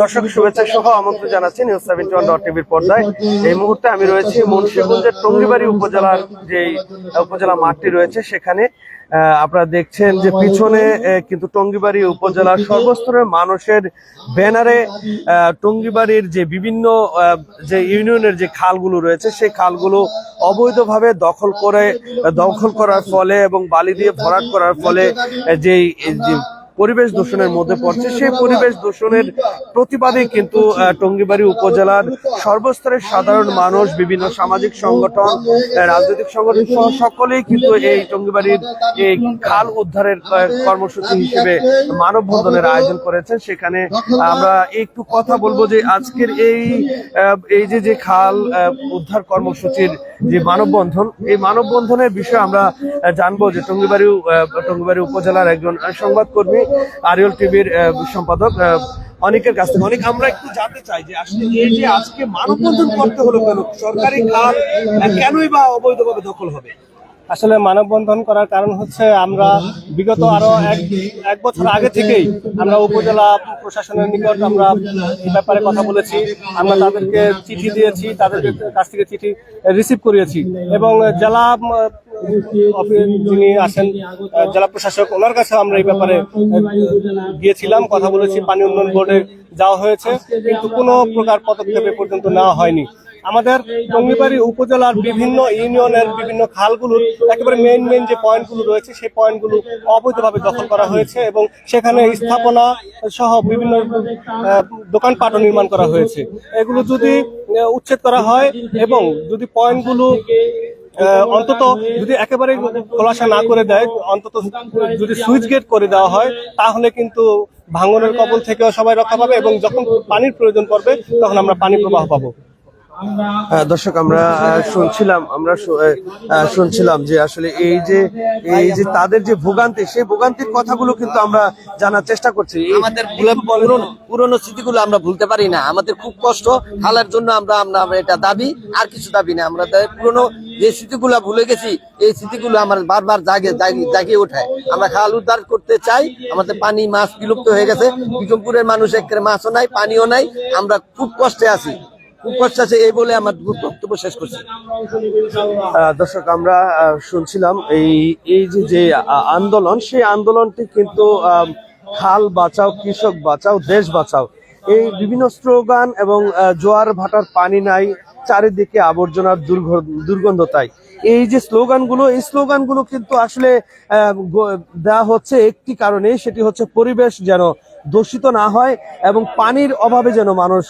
দর্শক, শুভেচ্ছা সহ আমন্ত্রণ জানাচ্ছি নিউজ সেভেন্টি ওয়ান ডট টিভির পর্দায়। এই মুহূর্তে আমি রয়েছি মুন্সিগঞ্জের টঙ্গিবাড়ি উপজেলার যে উপজেলা মাঠটি রয়েছে, সেখানে আপনারা দেখছেন যে পিছনে কিন্তু টঙ্গিবাড়ি উপজেলার সর্বস্তরের মানুষের ব্যানারে টঙ্গিবাড়ির যে বিভিন্ন যে ইউনিয়নের যে খালগুলো রয়েছে, সেই খালগুলো অবৈধভাবে দখল করে, দখল করার ফলে এবং বালি দিয়ে ভরাট করার ফলে যে পরিবেশ দূষণের মধ্যে পড়ছে। সেই পরিবেশ দূষণের প্রতিবাদে কিন্তু টঙ্গিবাড়ি উপজেলার সর্বস্তরের সাধারণ মানুষ, বিভিন্ন সামাজিক সংগঠন রাজনৈতিক সংগঠন সহ সকলেই কিন্তু এই টঙ্গিবাড়ির এই খাল উদ্ধারের কর্মসূচি হিসেবে মানববন্ধনের আয়োজন করেছেন। সেখানে আমরা একটু কথা বলব যে আজকের এই এই যে যে খাল উদ্ধার কর্মসূচির যে মানববন্ধন, এই মানববন্ধনের বিষয়ে আমরা জানব যে টঙ্গিবাড়ি টঙ্গিবাড়ি উপজেলার একজন সংবাদকর্মী আরিয়ল টিভির সম্পাদক অনেকের কাছ থেকে। অনেক, আমরা একটু জানতে চাই যে আসলে এই যে আজকে মানববন্ধন করতে হলো কেন? সরকারি খাল কেনই বা অবৈধভাবে দখল হবে? আসলে মানববন্ধন করার কারণ হচ্ছে আমরা বিগত আরও এক এক বছর আগে থেকেই আমরা উপজেলা প্রশাসনের নিকট আমরা এই ব্যাপারে কথা বলেছি। আমরা তাদেরকে চিঠি দিয়েছি, তাদের কাছ থেকে চিঠি রিসিভ করিয়েছি। এবং জেলা যিনি আহ, জেলা প্রশাসক ওনার কাছে আমরা এই ব্যাপারে গিয়েছিলাম কথা বলেছি পানি উন্নয়ন বোর্ডে যাওয়া হয়েছে কিন্তু কোনো প্রকার পদক্ষেপ এ পর্যন্ত নেওয়া হয়নি। আমাদের টঙ্গিবাড়ি উপজেলার বিভিন্ন ইউনিয়নের বিভিন্ন খালগুলোর একেবারে মেইন মেইন যে পয়েন্টগুলো রয়েছে সেই পয়েন্টগুলো অবৈধভাবে দখল করা হয়েছে এবং সেখানে স্থাপনা সহ বিভিন্ন দোকানপাটও নির্মাণ করা হয়েছে। এগুলো যদি উচ্ছেদ করা হয় এবং যদি পয়েন্টগুলো অন্তত যদি একেবারে খোলাসা না করে দেয় অন্তত যদি সুইচ গেট করে দেওয়া হয় তাহলে কিন্তু ভাঙনের কবল থেকেও সবাই রক্ষা পাবে এবং যখন পানির প্রয়োজন পড়বে তখন আমরা পানি প্রবাহ পাবো। দর্শক আমরা শুনছিলাম আমরা শুনছিলাম যে আসলে এই যে এই যে তাদের যে ভোগান্তি সেই ভোগান্তির কথাগুলো কিন্তু আমরা জানার চেষ্টা করছি। আমাদের পুরনো পুরনো স্মৃতিগুলো আমরা ভুলতে পারি না। আমাদের খুব কষ্ট খালের জন্য আমরা আমরা এটা দাবি আর কিছু দাবি না। আমরা তাই পুরনো যে স্মৃতিগুলো ভুলে গেছি, এই স্মৃতিগুলো আমার বারবার জাগে জাগি- ওঠায়। আমরা খাল উদ্ধার করতে চাই, আমাদের পানি মাছ বিলুপ্ত হয়ে গেছে। বিক্রমপুরের মানুষ একেবারে মাছও নাই, পানিও নাই। আমরা খুব কষ্টে আছি। খুব কষ্টে আছে এই বলে আমার বক্তব্য শেষ করছি। দর্শক, আমরা শুনছিলাম এই এই যে আন্দোলন, সেই আন্দোলনটি কিন্তু খাল বাঁচাও, কৃষক বাঁচাও, দেশ বাঁচাও। এই বিভিন্ন স্লোগান এবং জোয়ার ভাটার পানি নাই চারিদিকে আবর্জনার দুর্গ- দুর্গন্ধ তাই এই যে স্লোগানগুলো, এই স্লোগানগুলো কিন্তু আসলে দেওয়া হচ্ছে একটি কারণে, সেটি হচ্ছে পরিবেশ যেন দূষিত না হয় এবং পানির অভাবে যেন মানুষ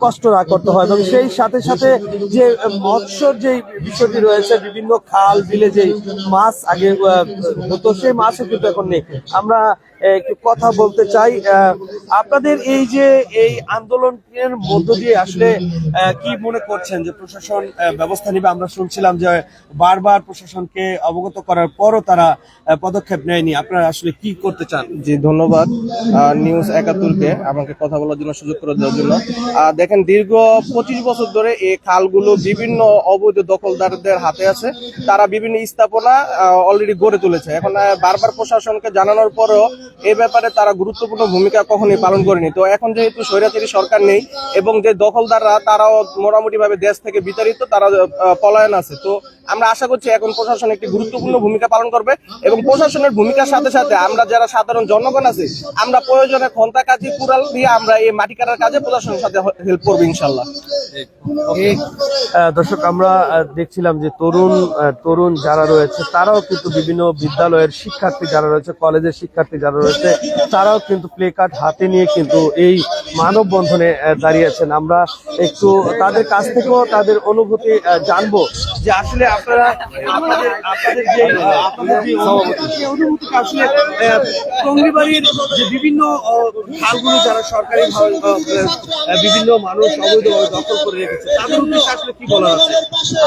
কষ্ট না করতে হয়। এবং সেই সাথে সাথে যে মৎস্যর যে বিষয়টি রয়েছে, বিভিন্ন খাল, বিলে যে মাছ আগে হতো, সেই মাছও কিন্তু এখন নেই। আমরা একটু কথা বলতে চাই। আপনাদের এই যে এই আন্দোলনের মধ্য দিয়ে আসলে কি মনে করছেন যে প্রশাসন ব্যবস্থা নিবে? আমরা শুনছিলাম যে বারবার প্রশাসনকে অবগত করার পরও তারা পদক্ষেপ নেয়নি। আপনারা আসলে কি করতে চান? জি, ধন্যবাদ নিউজ একাত্তরকে আমাকে কথা বলার জন্য সুযোগ করে দেওয়ার জন্য। দেখেন, দীর্ঘ পঁচিশ বছর ধরে এই খালগুলো বিভিন্ন অবৈধ দখলদারদের হাতে আছে। তারা বিভিন্ন স্থাপনা অলরেডি গড়ে তুলেছে। এখন বারবার প্রশাসনকে জানানোর পরেও এই ব্যাপারে তারা গুরুত্বপূর্ণ ভূমিকা কখনোই পালন করেনি। তো এখন যেহেতু স্বৈরাচারী সরকার নেই এবং যে দখলদাররা, তারাও মোটামুটি ভাবে দেশ থেকে বিতাড়িত, তারা পলায়ন আছে। তো আমরা আশা করছি এখন প্রশাসন একটি গুরুত্বপূর্ণ ভূমিকা পালন করবে এবং প্রশাসনের ভূমিকার সাথে সাথে আমরা যারা সাধারণ জনগণ আছে, আমরা প্রয়োজনে খন্তা কাজে কুড়াল দিয়ে আমরা এই মাটি কাটার কাজে প্রশাসনের সাথে হেল্প করব ইনশাল্লাহ দর্শক, আমরা দেখছিলাম যে তরুণ তরুণ যারা রয়েছে, তারাও কিন্তু বিভিন্ন বিদ্যালয়ের শিক্ষার্থী যারা রয়েছে, কলেজের শিক্ষার্থী যারা রয়েছে, তারাও কিন্তু প্লে কার্ড হাতে নিয়ে কিন্তু এই মানববন্ধনে দাঁড়িয়েছেন আমরা একটু তাদের কাছ থেকেও তাদের অনুভূতি জানব যে আসলে আপনারা বিভিন্ন খালগুলো যারা সরকারি বিভিন্ন মানুষ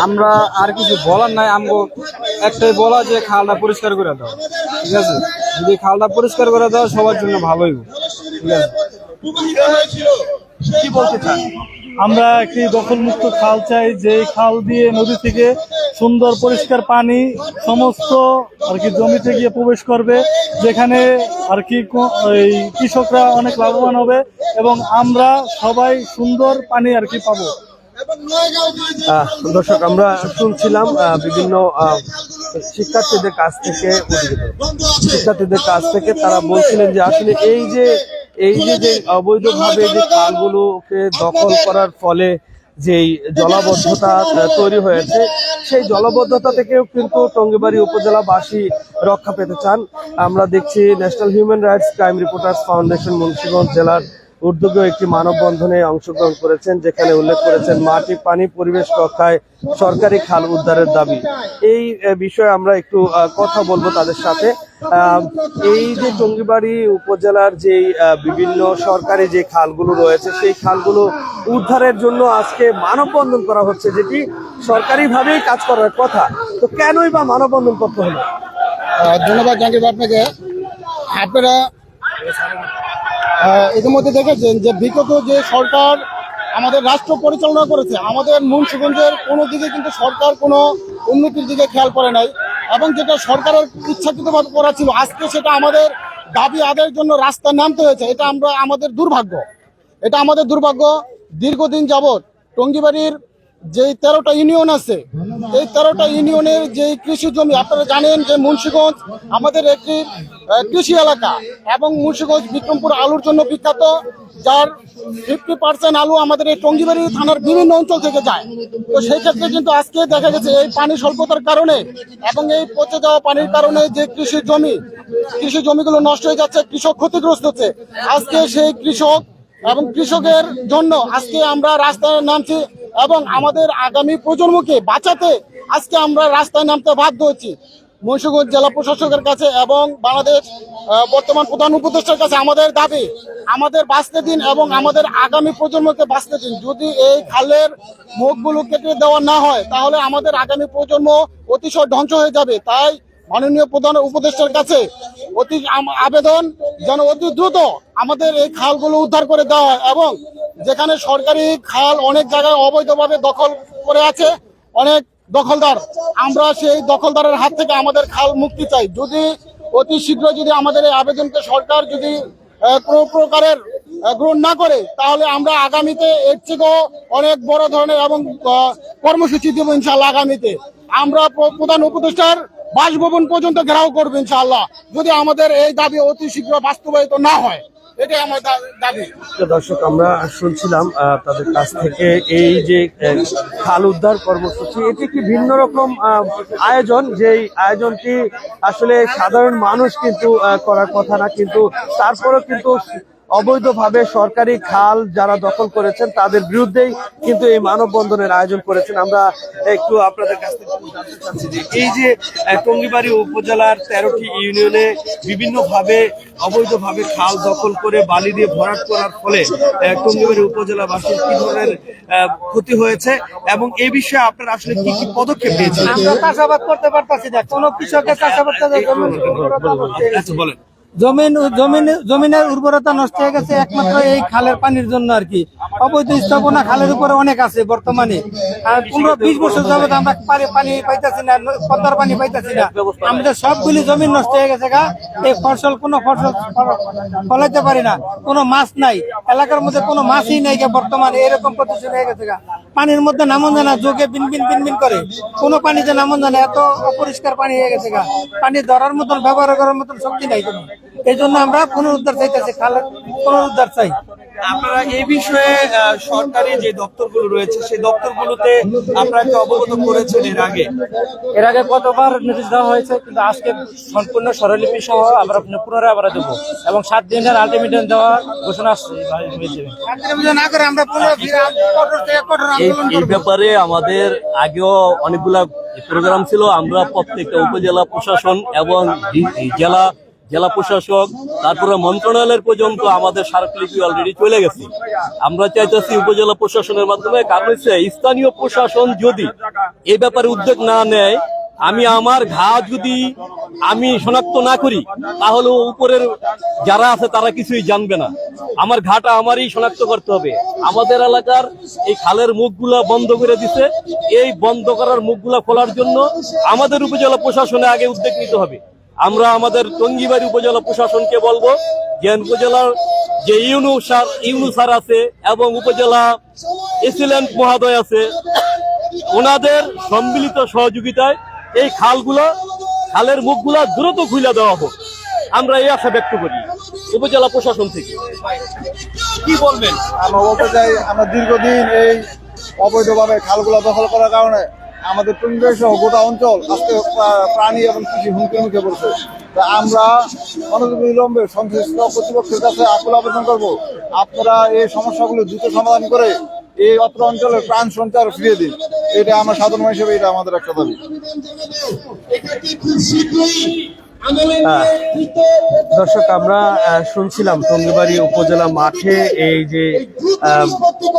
আমরা আর কিছু বলার নাই, আমগো একটাই বলা যে খালটা পরিষ্কার করে দাও, ঠিক আছে? যদি খালটা পরিষ্কার করে দাও সবার জন্য ভালোই। ঠিক আছে? কি বলতে চান? আমরা একটি দখলমুক্ত খাল চাই যে খাল দিয়ে নদী থেকে সুন্দর পরিষ্কার পানি সমস্ত আর কি জমিতে গিয়ে প্রবেশ করবে, যেখানে আর কি এই কৃষকরা অনেক লাভবান হবে এবং আমরা সবাই সুন্দর পানি আর কি পাবো। দর্শক, আমরা শুনছিলাম বিভিন্ন শিক্ষার্থীদের কাছ থেকে শিক্ষার্থীদের কাছ থেকে তারা বলছিলেন যে আসলে এই যে এই যে যে অবৈধভাবে যে খালগুলোকে দখল করার ফলে যেই জলাবদ্ধতা তৈরি হয়েছে, সেই জলাবদ্ধতা থেকেও কিন্তু টঙ্গিবাড়ি উপজেলাবাসী রক্ষা পেতে চান। আমরা দেখছি national human rights crime reporters foundation Munshiganj জেলার উদ্যোগে একটি মানববন্ধনে অংশগ্রহণ করেছেন, যেখানে উল্লেখ করেছেন মাটি, পানি, পরিবেশ রক্ষায় সরকারি খাল উদ্ধারের দাবি। এই বিষয়ে আমরা একটু কথা বলব তাদের সাথে। এই যে টঙ্গিবাড়ি উপজেলার যে বিভিন্ন সরকারি যে খালগুলো রয়েছে, সেই খালগুলো উদ্ধারের জন্য আজকে মানববন্ধন করা হচ্ছে, যেটি সরকারিভাবেই কাজ করার কথা। তো কেনই বা মানববন্ধন করতে হলো? ধন্যবাদ আপনাকে। আপনারা ইতিমধ্যে দেখেছেন যে বিগত যে সরকার আমাদের রাষ্ট্র পরিচালনা করেছে, আমাদের মুন্সিগঞ্জের কোনো দিকে কিন্তু সরকার কোনো উন্নতির দিকে খেয়াল করে নাই এবং যেটা সরকারের ইচ্ছাকৃতভাবে করা ছিল, আজকে সেটা আমাদের দাবি আদায়ের জন্য রাস্তায় নামতে হয়েছে, এটা আমরা, আমাদের দুর্ভাগ্য। এটা আমাদের দুর্ভাগ্য। দীর্ঘদিন যাবৎ টঙ্গিবাড়ির যে তেরোটা ইউনিয়ন আছে, এই তেরোটা ইউনিয়নের যে কৃষি জমি, আপনারা জানেন যে মুন্সিগঞ্জ আমাদের একটি কৃষি এলাকা এবং মুন্সিগঞ্জ বিক্রমপুর আলুর জন্য বিখ্যাত, যার ফিফটি পার্সেন্ট আলু আমাদের এই টঙ্গিবাড়ি থানার বিভিন্ন অঞ্চল থেকে যায়। তো সেই ক্ষেত্রে কিন্তু আজকে দেখা গেছে এই পানি স্বল্পতার কারণে এবং এই পচে যাওয়া পানির কারণে যে কৃষি জমি, কৃষি জমিগুলো নষ্ট হয়ে যাচ্ছে, কৃষক ক্ষতিগ্রস্ত হচ্ছে। আজকে সেই কৃষক এবং কৃষকের জন্য আজকে আমরা রাস্তায় নামছি এবং আমাদের আগামী প্রজন্মকে বাঁচাতে আজকে আমরা রাস্তায় নামতে বাধ্য হচ্ছি। মুন্সিগঞ্জ জেলা প্রশাসকের কাছে এবং বাংলাদেশ বর্তমান প্রধান উপদেষ্টার কাছে আমাদের দাবি, আমাদের বাঁচতে দিন এবং আমাদের আগামী প্রজন্মকে বাঁচতে দিন। যদি এই খালের মুখগুলো কেটে দেওয়া না হয়, তাহলে আমাদের আগামী প্রজন্ম অতিশয় ধ্বংস হয়ে যাবে। তাই মাননীয় প্রধান উপদেষ্টার কাছে অতি আবেদন যেন অতি দ্রুত আমাদের এই খালগুলো উদ্ধার করে দেওয়া হয় এবং যেখানে সরকারি খাল অনেক জায়গায় অবৈধভাবে দখল করে আছে, অনেক দখলদার। আমরা সেই দখলদারের হাত থেকে আমাদের খাল মুক্তি চাই। যদি অতি শীঘ্র যদি আমাদের এই আবেদনকে সরকার যদি কোনো প্রকারের গ্রহণ না করে, তাহলে আমরা আগামীতে এর থেকেও অনেক বড় ধরনের এবং কর্মসূচি দেবো ইনশাল্লাহ আগামীতে। আমরা প্রধান উপদেষ্টার বাসভবন পর্যন্ত ঘেরাও করব ইনশাআল্লাহ। যদি আমাদের এই দাবি অতি শীঘ্র বাস্তবায়িত না হয় দাবি। দর্শক, আমরা শুনছিলাম তাদের কাছ থেকে এই যে খাল উদ্ধার কর্মসূচি, এটি কি ভিন্ন রকম আয়োজন? যেই আয়োজনটি আসলে সাধারণ মানুষ কিন্তু করার কথা না, কিন্তু তারপরেও কিন্তু অবৈধভাবে সরকারি খাল যারা দখল করেছেন তাদের বিরুদ্ধেই কিন্তু এই মানববন্ধনের আয়োজন করেছেন। আমরা একটু আপনাদের কাছ থেকে জানতে চাচ্ছি যে এই যে টঙ্গিবাড়ি উপজেলার তেরোটি ইউনিয়নে বিভিন্নভাবে অবৈধভাবে খাল দখল করে বালি দিয়ে ভরাট করার ফলে টঙ্গিবাড়ি উপজেলাবাসীর কি ধরনের ক্ষতি হয়েছে এবং এই বিষয়ে আপনারা আসলে কি কি পদক্ষেপ নিয়েছিলেন আমরা চাষাবাদ করতে পারতাছি না। কোন কৃষকের চাষাবাদ। আচ্ছা বলেন। জমিন জমিন, জমিনের উর্বরতা নষ্ট হয়ে গেছে, একমাত্র এই খালের পানির জন্য আর কি। অবৈধ স্থাপনা খালের উপরে অনেক আছে বর্তমানে। আর পনেরো, বিশ বছর যাবত আমরা পানি পাইতাছি না, পদ্মার পানি পাইতেছি না। আমাদের সবগুলি জমিন নষ্ট হয়ে গেছে গা। এই ফসল, কোনো ফসল ফলাইতে পারি না। কোনো মাছ নাই। এলাকার মধ্যে কোনো মাছই নাই বর্তমানে। এরকম প্রতিষ্ঠান হয়ে গেছে গা। পানির মধ্যে নামন জানা যোগে বিন বিন বিন বিন করে। কোনো পানিতে নামন জানা এত অপরিষ্কার পানি হয়ে গেছে গা। পানি ধরার মতন, ব্যবহার করার মতন শক্তি নাই কোনো। এই জন্য আমরা পুনরুদ্ধার চাইতেছি, খালের পুনরুদ্ধার চাই। আপনারা এই বিষয়ে আহ, সরকারি যে দপ্তরগুলো রয়েছে সেই দপ্তরগুলোতে আপনাকে অবগত করেছেন এর আগে? এর আগে কতবার নোটিশ দেওয়া হয়েছে কিন্তু আজকে সম্পূর্ণ স্বরলিপি সহ আমরা পুনরায় আবার দেবো। এবং সাত দিনের আলটিমেটাম দেওয়া ঘোষণা আসছে। করে আমরা পুনর কঠোর থেকে কঠোর এই ব্যাপারে আমাদের আগেও অনেকগুলা প্রোগ্রাম ছিল। আমরা প্রত্যেকটা উপজেলা প্রশাসন এবং জেলা জেলা প্রশাসক, তারপরে মন্ত্রণালয়ের পর্যন্ত আমাদের স্মারকলিপি অলরেডি চলে গেছে। আমরা চাইতেছি উপজেলা প্রশাসনের মাধ্যমে, কারণ হচ্ছে স্থানীয় প্রশাসন যদি এই ব্যাপারে উদ্যোগ না নেয়, আমি আমার ঘা যদি আমি শনাক্ত না করি, তাহলে উপরের যারা আছে তারা কিছুই জানবে না। আমার ঘাটা আমারই শনাক্ত করতে হবে। আমাদের এলাকার এই খালের মুখগুলা বন্ধ করে দিছে। এই বন্ধ করার মুখগুলা খোলার জন্য আমাদের উপজেলা প্রশাসনে আগে উদ্যোগ নিতে হবে। আমরা আমাদের টঙ্গিবাড়ি উপজেলা প্রশাসনকে বলব যে উপজেলার যে ইউনু সার ইউনু স্যার আছে এবং উপজেলা এসিলেন্ট মহাদয় আছে, ওনাদের সম্মিলিত সহযোগিতায় এই খালগুলো, খালের মুখগুলা দ্রুত খুলে দেওয়া হোক। আমরা এই আশা ব্যক্ত করি, উপজেলা প্রশাসন থেকে। কি বলবেন? আমরা বলতে চাই, আমরা দীর্ঘদিন এই অবৈধভাবে খালগুলো দখল করার কারণে আমাদের টুঙ্গের সহ গোটা অঞ্চল আজকে প্রা- প্রাণী এবং কৃষি হুমকির মুখে পড়ছে। আমরা অনবিলম্বে সংশ্লিষ্ট কর্তৃপক্ষের কাছে আকুল আবেদন করব। আপনারা এই সমস্যাগুলো দ্রুত সমাধান করে এই অত্র অঞ্চলের প্রাণ সঞ্চার ফিরিয়ে দিন। এটা আমরা সাধারণ হিসেবে এটা আমাদের একটা দাবি। দর্শক আমরা শুনছিলাম টঙ্গিবাড়ি উপজেলা মাঠে এই যে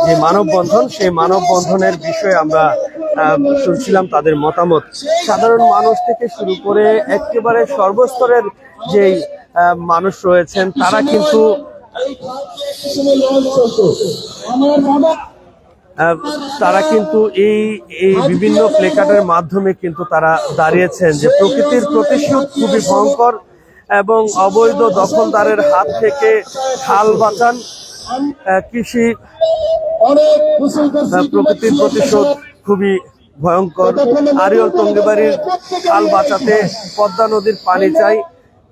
যে মানববন্ধন সেই মানববন্ধনের বিষয়ে আমরা শুনছিলাম তাদের মতামত। সাধারণ মানুষ থেকে শুরু করে একেবারে সর্বস্তরের যেই মানুষ রয়েছেন তারা কিন্তু আহ, তারা কিন্তু এই এই বিভিন্ন প্লেকার্ডের মাধ্যমে কিন্তু তারা দাঁড়িয়েছেন যে প্রকৃতির প্রতিশোধ খুবই ভয়ঙ্কর এবং অবৈধ দখলদারের হাত থেকে খাল বাঁচান কৃষি প্রকৃতির প্রতিশোধ খুবই ভয়ঙ্কর। আরিয়ল টঙ্গিবাড়ির খাল বাঁচাতে পদ্মা নদীর পানি চাই,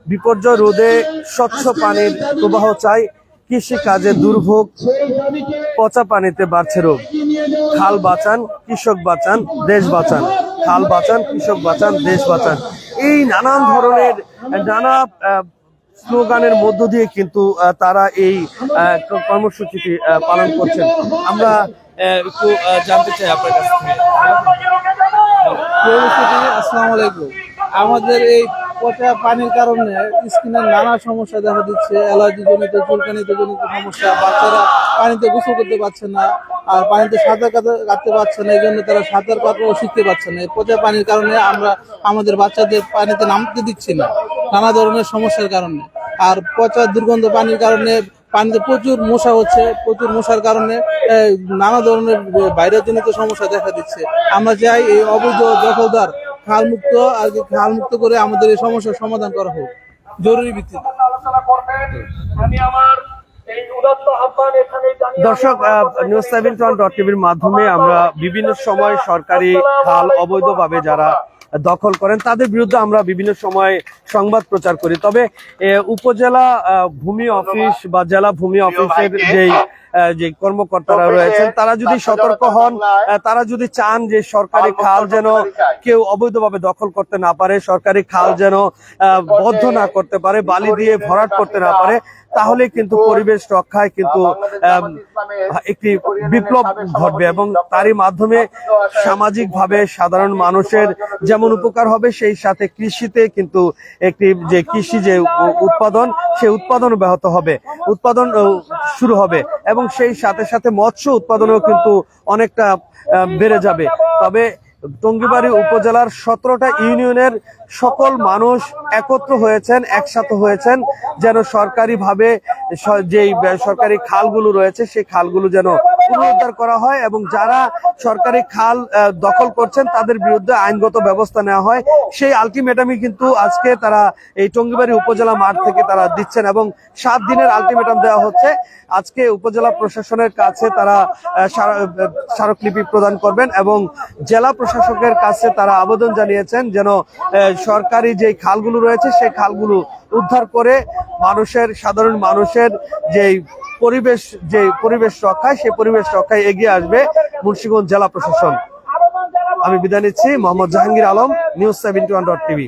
বিপর্যয় রোধে স্বচ্ছ পানির প্রবাহ চাই কৃষি কাজে দুর্ভোগ, পচা পানিতে বাড়ছে রোগ। খাল বাঁচান, কৃষক বাঁচান, দেশ বাঁচান। খাল বাঁচান, কৃষক বাঁচান, দেশ বাঁচান। এই নানান ধরনের, নানা স্লোগানের মধ্য দিয়ে কিন্তু তারা এই কর্মসূচিটি পালন করছেন। আমরা একটু জানতে চাই আপনার কাছ থেকে। আসসালামু আলাইকুম। আমাদের এই পচা পানির কারণে স্কিনের নানা সমস্যা দেখা দিচ্ছে অ্যালার্জি জনিত চুলকানিত জনিত সমস্যা, বাচ্চারা পানিতে গোসল করতে পারছে না আর পানিতে সাঁতার কাটা- কাটতে পারছে না এই জন্য তারা সাঁতার কাটাও শিখতে পারছে না। পচা পানির কারণে আমরা আমাদের বাচ্চাদের পানিতে নামতে দিচ্ছি না, নানা ধরনের সমস্যার কারণে। আর পচা দুর্গন্ধ পানির কারণে পানিতে প্রচুর মশা হচ্ছে, প্রচুর মশার কারণে নানা ধরনের বাইরের জনিত সমস্যা দেখা দিচ্ছে। আমরা চাই এই অবৈধ দখলদার খাল মুক্ত আর কি খাল মুক্ত করে আমাদের এই সমস্যার সমাধান করা হোক। জরুরি ভিত্তিতে। দর্শক নিউজ সেভেন্টন ডট টিভির মাধ্যমে আমরা বিভিন্ন সময় সরকারি খাল অবৈধভাবে যারা দখল করেন, তাদের বিরুদ্ধে আমরা বিভিন্ন সময় সংবাদ প্রচার করি। তবে উপজেলা ভূমি অফিস বা জেলা ভূমি অফিসের যেই যে কর্মকর্তারা রয়েছেন তারা যদি সতর্ক হন তারা যদি চান যে সরকারি খাল যেন কেউ অবৈধভাবে দখল করতে না পারে সরকারি খাল যেন আহ, বদ্ধ না করতে পারে বালি দিয়ে ভরাট করতে না পারে তাহলে কিন্তু পরিবেশ রক্ষায় কিন্তু একটি বিপ্লব ঘটবে এবং তারই মাধ্যমে সামাজিকভাবে সাধারণ মানুষের যেমন উপকার হবে সেই সাথে কৃষিতে কিন্তু একটি যে কৃষি যে উৎপাদন সেই উৎপাদন ব্যাহত হবে উৎপাদন শুরু হবে এবং সেই সাথে সাথে মৎস্য উৎপাদনও কিন্তু অনেকটা বেড়ে যাবে। তবে টঙ্গিবাড়ি উপজেলার সতেরোটা ইউনিয়নের সকল মানুষ একত্র হয়েছেন একসাথে হয়েছেন যেন সরকারিভাবে যেই সরকারি খালগুলো রয়েছে সেই খালগুলো যেন পুনরুদ্ধার করা হয় এবং যারা সরকারি খাল দখল করছেন তাদের বিরুদ্ধে আইনগত ব্যবস্থা নেওয়া হয়। সেই আলটিমেটামই কিন্তু আজকে তারা এই টঙ্গিবাড়ি উপজেলা মাঠ থেকে তারা দিচ্ছেন এবং সাত দিনের আলটিমেটাম দেওয়া হচ্ছে। আজকে উপজেলা প্রশাসনের কাছে তারা স্মারকলিপি প্রদান করবেন এবং জেলা প্রশাসকের কাছে তারা আবেদন জানিয়েছেন যেন সরকারি যে খালগুলো রয়েছে সেই খালগুলো উদ্ধার করে মানুষের, সাধারণ মানুষের যে পরিবেশ যে পরিবেশ রক্ষায়, সেই পরিবেশ রক্ষায় এগিয়ে আসবে মুন্সিগঞ্জ জেলা প্রশাসন। আমি বিদায় নিচ্ছি, Mohammad Jahangir Alam, news seventy one dot TV.